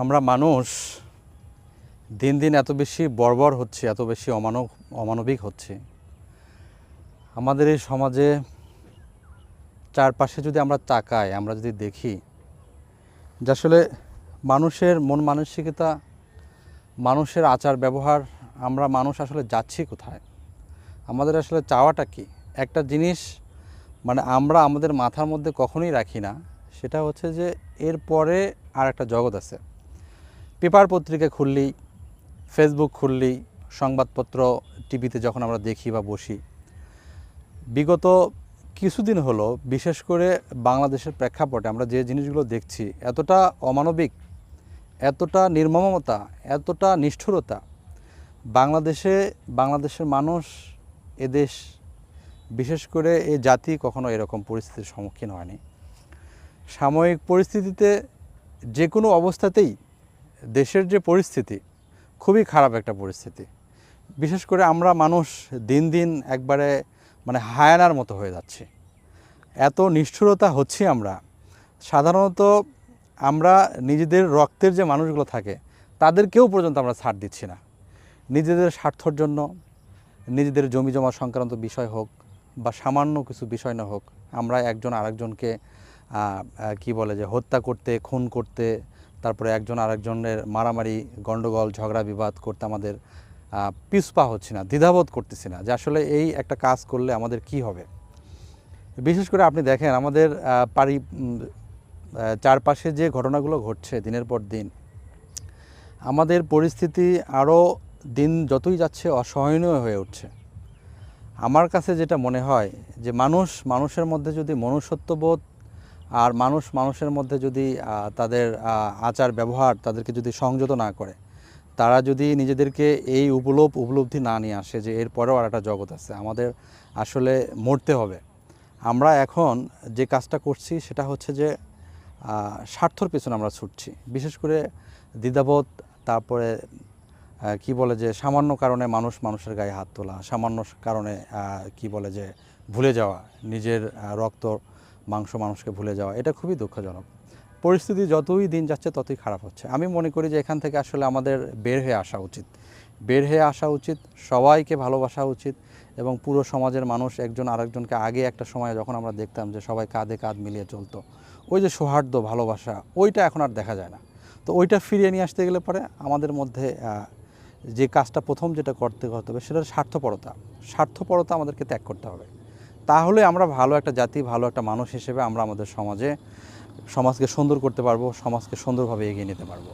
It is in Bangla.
আমরা মানুষ দিন দিন এত বেশি বর্বর হচ্ছে, এত বেশি অমানব, অমানবিক হচ্ছে। আমাদের এই সমাজে চারপাশে যদি আমরা তাকাই, আমরা যদি দেখি যে আসলে মানুষের মন মানসিকতা, মানুষের আচার ব্যবহার, আমরা মানুষ আসলে যাচ্ছি কোথায়? আমাদের আসলে চাওয়াটা কি? একটা জিনিস মানে আমরা আমাদের মাথার মধ্যে কখনোই রাখি না, সেটা হচ্ছে যে এরপরে আর একটা জগৎ আছে। পেপার পত্রিকা খুললেই ফেসবুক খুললেই সংবাদপত্র টিভিতে যখন আমরা দেখি বা বসি, বিগত কিছুদিন হলো বিশেষ করে বাংলাদেশের প্রেক্ষাপটে আমরা যে জিনিসগুলো দেখছি, এতটা অমানবিক, এতটা নির্মমতা, এতটা নিষ্ঠুরতা, বাংলাদেশে, বাংলাদেশের মানুষ এদেশ বিশেষ করে এ জাতি কখনো এরকম পরিস্থিতির সম্মুখীন হয়নি। সাময়িক পরিস্থিতিতে যে কোনো অবস্থাতেই দেশের যে পরিস্থিতি, খুবই খারাপ একটা পরিস্থিতি। বিশেষ করে আমরা মানুষ দিন দিন একবারে মানে হায়ানার মতো হয়ে যাচ্ছে। এত নিষ্ঠুরতা হচ্ছি আমরা। সাধারণত আমরা নিজেদের রক্তের যে মানুষগুলো থাকে, তাদেরকেও পর্যন্ত আমরা ছাড় দিচ্ছি না। নিজেদের স্বার্থর জন্য, নিজেদের জমি জমা সংক্রান্ত বিষয় হোক বা সামান্য কিছু বিষয় না হোক, আমরা একজন আরেকজনকে কি বলে যে হত্যা করতে, খুন করতে তারপরে একজন আরেকজনের মারামারি গণ্ডগোল ঝগড়া, বিবাদ করতে আমাদের পিছপা হচ্ছে না, দ্বিধাবোধ করতেছি না যে আসলে এই একটা কাজ করলে আমাদের কি হবে? বিশেষ করে আপনি দেখেন আমাদের পারি চারপাশে যে ঘটনাগুলো ঘটছে দিনের পর দিন, আমাদের পরিস্থিতি আরও দিন যতই যাচ্ছে অসহনীয় হয়ে উঠছে। আমার কাছে যেটা মনে হয় যে মানুষ, মানুষের মধ্যে যদি মনুষ্যত্ববোধ আর মানুষ মানুষের মধ্যে যদি তাদের আচার ব্যবহার তাদেরকে যদি সংযত না করে, তারা যদি নিজেদেরকে এই উপলব উপলব্ধি না নিয়ে আসে যে এরপরেও আর একটা জগৎ আছে, আমাদের আসলে মরতে হবে। আমরা এখন যে কাজটা করছি সেটা হচ্ছে যে স্বার্থর পেছনে আমরা ছুটছি। বিশেষ করে দ্বিধাবোধ, তারপরে কি বলে যে সামান্য কারণে মানুষ মানুষের গায়ে হাত তোলা, সামান্য কারণে কি বলে যে ভুলে যাওয়া, নিজের রক্ত মাংস মানুষকে ভুলে যাওয়া, এটা খুবই দুঃখজনক। পরিস্থিতি যতই দিন যাচ্ছে ততই খারাপ হচ্ছে। আমি মনে করি যে এখান থেকে আসলে আমাদের বের হয়ে আসা উচিত। বের হয়ে আসা উচিত, সবাইকে ভালোবাসা উচিত এবং পুরো সমাজের মানুষ একজন আরেকজনকে আগে একটা সময় যখন আমরা দেখতাম যে সবাই কাঁধে কাঁধ মিলিয়ে চলতো, ওই যে সৌহার্দ্য, ভালোবাসা, ওইটা এখন আর দেখা যায় না। তো ওইটা ফিরিয়ে নিয়ে আসতে গেলে পরে আমাদের মধ্যে যে কাজটা প্রথম যেটা করতে হবে সেটা স্বার্থপরতা। স্বার্থপরতা আমাদেরকে ত্যাগ করতে হবে। তাহলে আমরা ভালো একটা জাতি, ভালো একটা মানুষ হিসেবে আমরা আমাদের সমাজে, সমাজকে সুন্দর করতে পারব, সমাজকে সুন্দরভাবে এগিয়ে নিতে পারব।